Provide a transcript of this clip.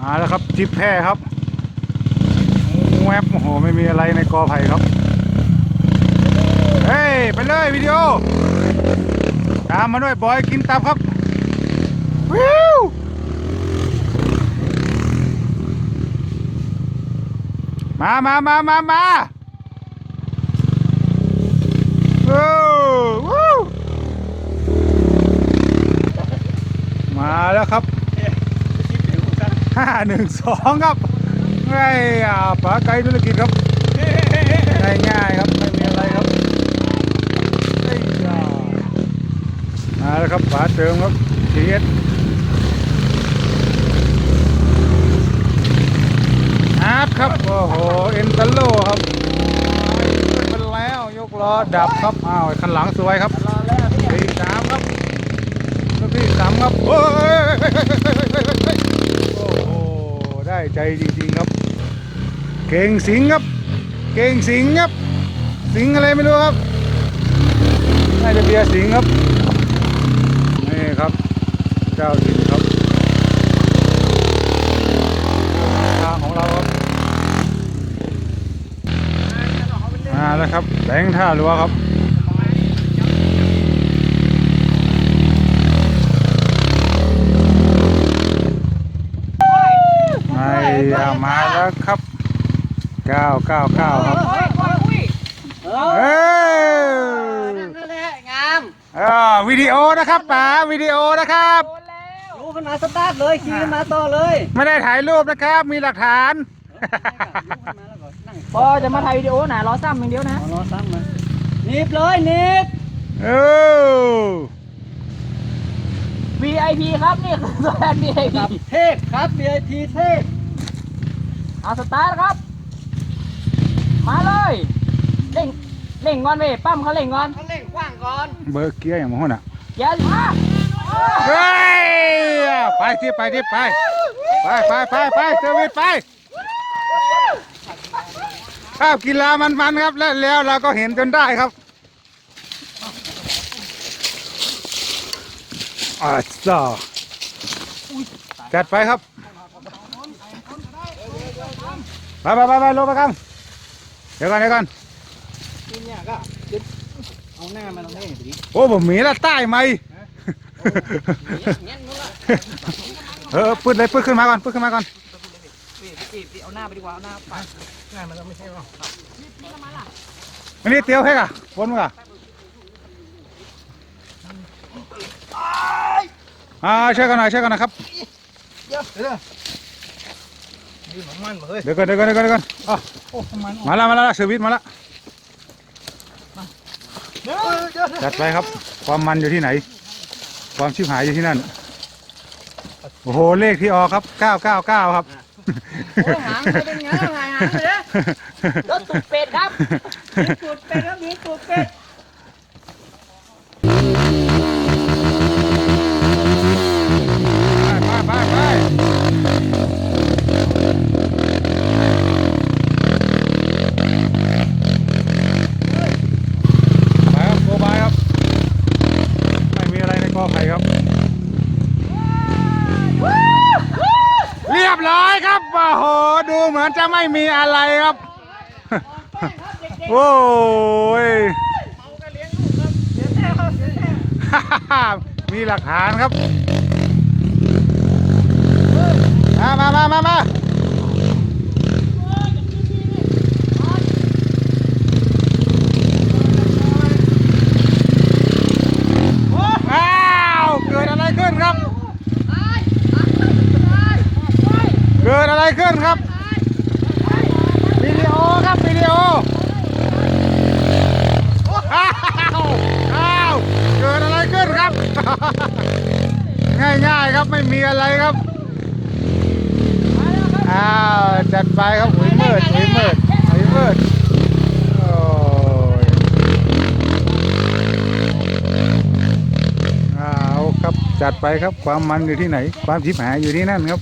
มาแล้วครับจิบแพร่ครับแวบโอ้โหไม่มีอะไรในกอไผ่ครับ เฮ้ย ไปเลยวิดีโอ ตามมาด้วยบอยกินตับครับ วิวมามามามามาโอ้วูมาแล้วครับ ห้าหนึ่งสองครับไอ้อ่าปลาไก่ธุรกิจครับง่ายๆครับไม่มีอะไรครับไอ้ยามาแล้วครับปลาเติมครับเทียดอาร์ตครับโอ้โหเอ็นตัลโลครับขึ้นแล้วยกล้อดับครับอ้าวคันหลังสวยครับที่สามครับที่สามครับโอ้ย ได้ใจจริงๆครับ เก่งสิงครับ เก่งสิงครับ สิงอะไรไม่รู้ครับน่าจะเบียร์สิงครับนี่ครับ เจ้าสิงครับทางของเราครับมาแล้วครับแบงค์ท่ารัวครับ ไม่เอามาแล้วครับ 999 ครับเออนั่นแหละงามเออวิดีโอนะครับป๋าวิดีโอนะครับ รู้ขนมาสตาร์ทเลยขี่ขึ้นมาต่อเลยไม่ได้ถ่ายรูปนะครับ มีหลักฐาน พอจะมาถ่ายวิดีโอนะรอซ้ำอย่างเดียวนะรอซ้ำมานิบเลยนิบเออ VIP ครับนี่คือแทน VIP กับเทพครับ VIP เทพ เอาสตาร์ทครับ มาเลยเร่งเร่งก่อนเว้ยปั้มเขาเร่งก่อนเขาเล่งกว้างก่อน เบอร์เกียร์อย่างมั้งน่ะอย่ามาเฮ้ยไปที่ไปที่ไปไปไปไปไปเซอร์วิสไปข้าวกีฬามันๆครับและแล้วเราก็เห็นจนได้ครับอาจ้าจัดไปครับ ไปไปไปไปลงไปกันเดี๋ยวก่อนเดี๋ยวก่อนทีเนี่ยก็เอาหน้ามาตรงนี้ดิโอ้ผมมีละใต้ไหมงั้นนู้นละเออปืดเลยปืดขึ้นมาก่อนปืดขึ้นมาก่อนเอาหน้าไปดีกว่าเอาหน้าไปอันนี้เตียวให้กะบนมั้งกะอ่าช่วยกันหน่อยช่วยกันหนะครับยื นของมันเฮ้ยเดี๋ยวก่อนเดี๋ยวก่อนเดี๋ยวก่อนเดี๋ยวก่อนอะโอ้มันมาแล้วมาแล้วเซอร์วิสมาแล้วจัดไปครับ ความมันอยู่ที่ไหน ความชิบหายอยู่ที่นั่น โอ้โหเลขที่ออกครับ 999 ครับโอ้หางไปเป็นไงหางหางเลยนะรถตุกเป็ดครับ ตูดเป็ดแล้วมีตูดเป็ด ร้อยครับโอ้โหดูเหมือนจะไม่มีอะไรครับโอ้ยมีหลักฐานครับ มามามามามาอ้าว เกิดอะไรขึ้นครับ เกิด อะไรขึ้นครับวิดีโอครับวิดีโออ้าวอ้าวเกิดอะไรขึ้นครับ ง่ายๆครับไม่มีอะไรครับอ้าวจัดไปครับหุยมืดหุยมืดหุยมืดโอ้ยอ้าวครับจัดไปครับความมันอยู่ที่ไหน ความชิบหายอยู่ที่นั่นครับ